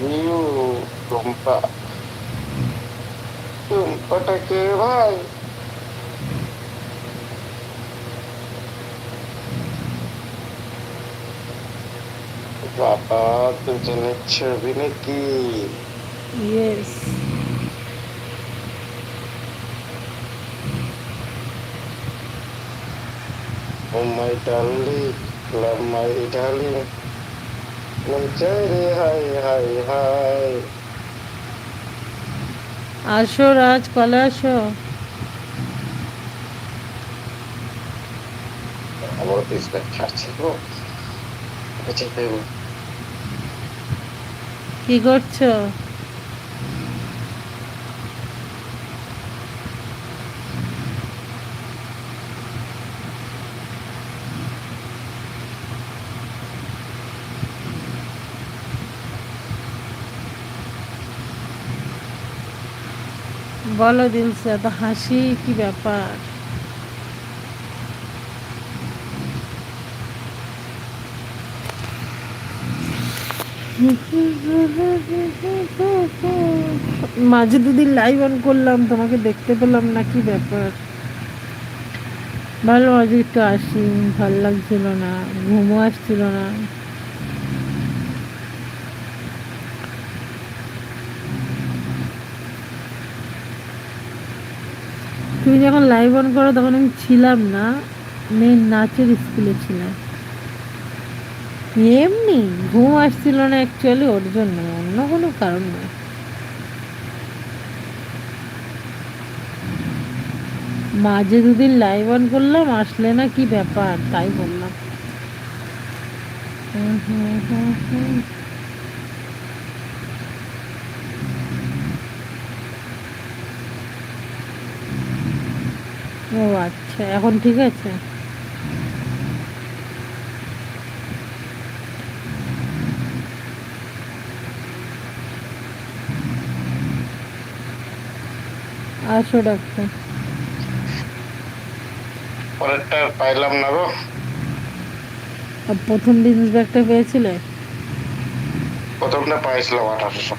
หิวตรงปะซึ่งปตะเกไว้ว่าตุจเลชวินกี yes. Oh my darling, love my darling. আসো রাজ কলে আসো আমার পিছনে ছাড়ছে গো। কি করছ? বলো দিলসে এত হাসি, কি ব্যাপার? মাঝে দুদিন লাইভ অন করলাম, তোমাকে দেখতে পেলাম না, কি ব্যাপার? ভালো, আজ একটু আসি, ভালো লাগছিল না, ঘুমও আসছিল না। তুমি যখন লাইভ অন করো, তখন আমি ছিলাম না। মেন নাচের স্কুলে ছিলাম। এমনি ঘুম আসছিল না অ্যাকচুয়ালি ওর জন্য। অন্য কোনো কারণ নয় মাঝে দুদিন লাইভ অন করলাম, আসলে না কি ব্যাপার, তাই বললাম। হুম হুম হুম হুম। ও আচ্ছা এখন ঠিক আছে? আসো ডাক্তার। পরেরটা পাইলাম না গো। আর প্রথম জিনিস ব্যাগটা পেয়েছিলে? প্রথমটা পাইছিলাম আঠারোশো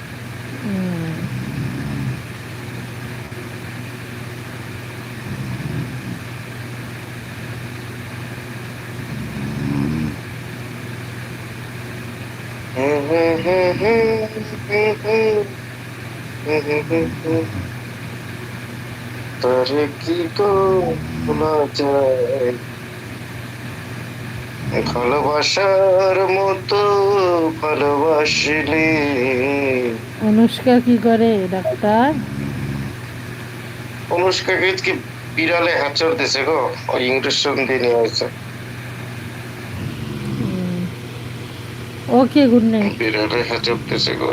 হুম। তোরে কি ভোলা যায় ভালোবাসার মতো ভালোবাসিলি। অনুষ্কা কি করে ডাক্তার? অনুষ্কাকে কি বিড়ালে হাঁচর দিছে গো ওই ইঞ্জেকশন দিয়ে নিয়ে হয়েছে ওকে গুড নাইট বিড়ালে হাঁচর দিছে গো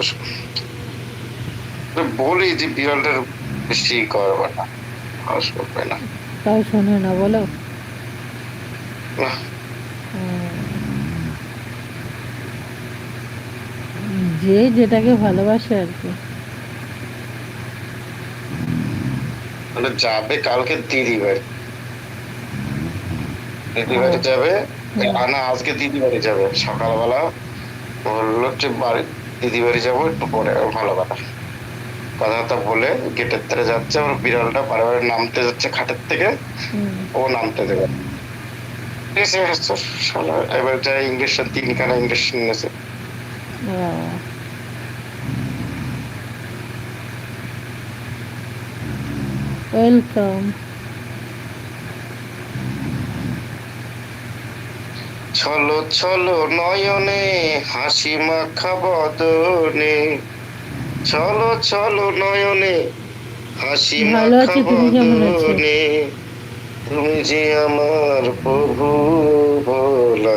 তো বলি যে বিড়ালটার বেশি করবে না হাস করবে না। তাও শোনে না বলো। যে যেটাকে ভালোবাসে আর কি। মানে যাবে কালকে দিদি বাড়ি দিদি বাড়ি যাবে আনা আজকে দিদি বাড়ি যাবে সকালবেলা বলল যে বাড়ি দিদি বাড়ি যাব একটু পরে ভালো কথা। কথাবার্তা বলে গেটের ধারে যাচ্ছে ওর বিড়ালটা বারে বারে নামতে যাচ্ছে খাটের থেকে। ও নামতে দেবে ঠিক আছে এবার যা ইঞ্জেকশন তিনখানা ইঞ্জেকশন নিয়েছে। ওয়েলকাম ছলো ছলো নয়নে হাসি মাখা বদনে। ছলো ছলো নয়নে হাসি মাখা তুমি বদনে। তুমি যে আমার প্রভু ভোলা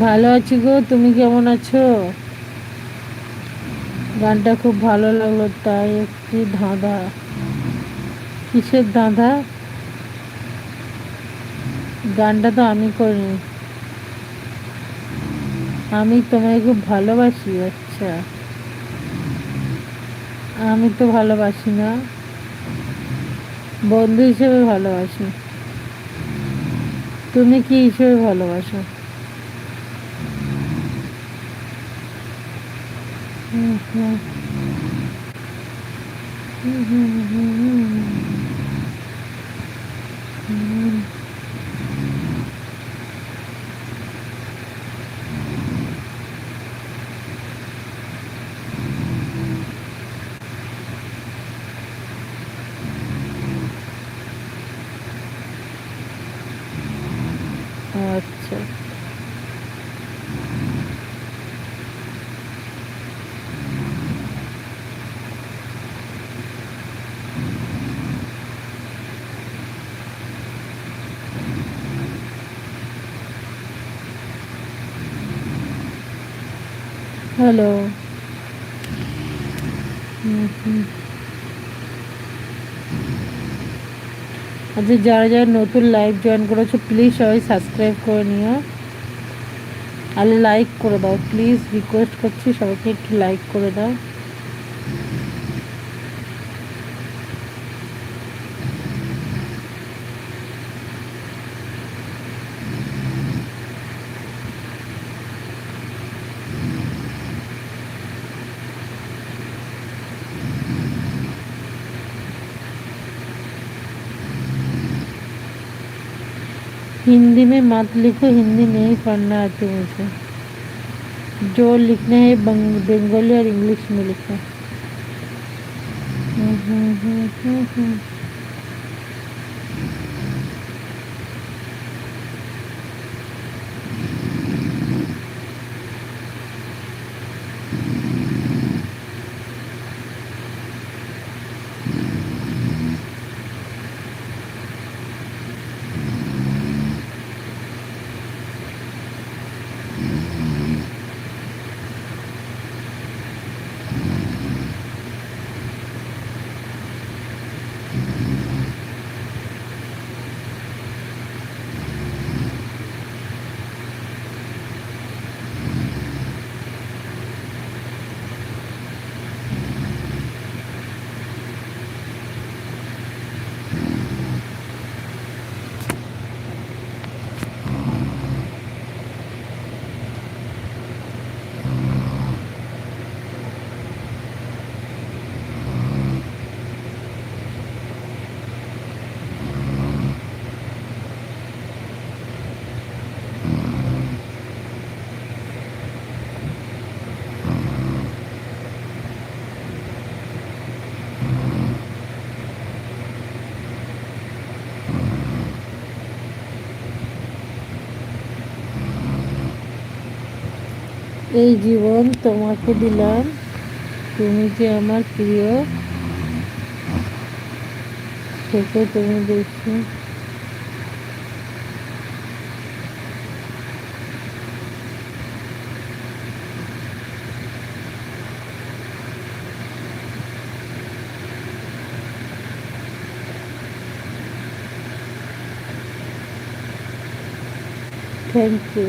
ভালো আছি গো, তুমি কেমন আছো? গানটা খুব ভালো লাগল, তাই একটি ধাঁধা। কিসের ধাঁধা? গানটা তো আমি করিনি আমি তোমায় খুব ভালোবাসি আচ্ছা। আমি তো ভালোবাসি না। বন্ধু হিসেবে ভালোবাসি। তুমি কি হিসেবে ভালোবাসো? হুম হুম হুম হুম হুম হুম হুম আচ্ছা হ্যালো। আচ্ছা যারা যারা নতুন লাইভ জয়েন করেছ প্লিজ সবাই সাবস্ক্রাইব করে নিও। আর লাইক করে দাও প্লিজ রিকোয়েস্ট করছি সবাইকে একটু লাইক করে দাও। हिंदी में मत लिखो हिंदी नहीं पढ़ना आती मुझे। जो लिखना है बंग, बंगाली और इंग्लिश में लिखो। हम्म, हम्म, हम्म, हम्म, এই জীবন তোমাকে দিলাম। তুমি যে আমার প্রিয় থেকে তুমি দেখি থ্যাংক ইউ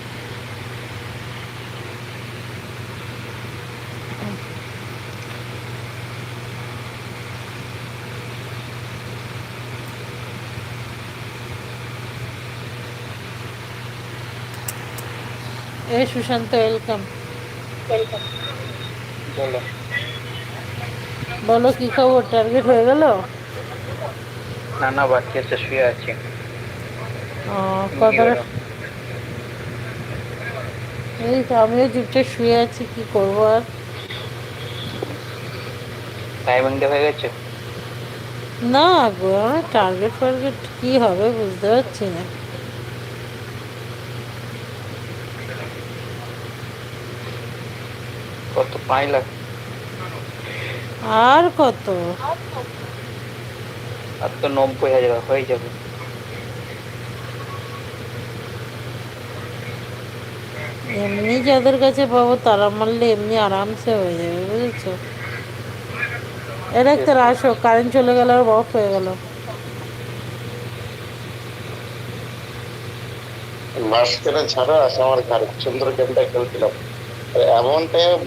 এ সুশান্ত ওয়েলকাম বলো। বলো কি খবর? টার্গেট হয়ে গেল? না না বাকি আছে। শুয়ে আছি কতটা এই তো আমিও চুপচাপ শুয়ে আছি কি করব আর? টাইমিং দেওয়া হয়ে গেছে? না গো টার্গেট ফার্গেট কি হবে বুঝতে পারছি না। আর কত? আর তো নব্বই হাজার হয়ে যাবে। এমনি যাদের কাছে পাবো তারা মারলে এমনি আরামসে হয়ে যাবে বুঝেছ? এটা একটা আসো কারেন্ট চলে গেল আর অফ হয়ে গেল। মাঝখানে ছাড়া আসে আমার ঘরে সুন্দর গেমটা খেলছিলাম। এমন টাইমে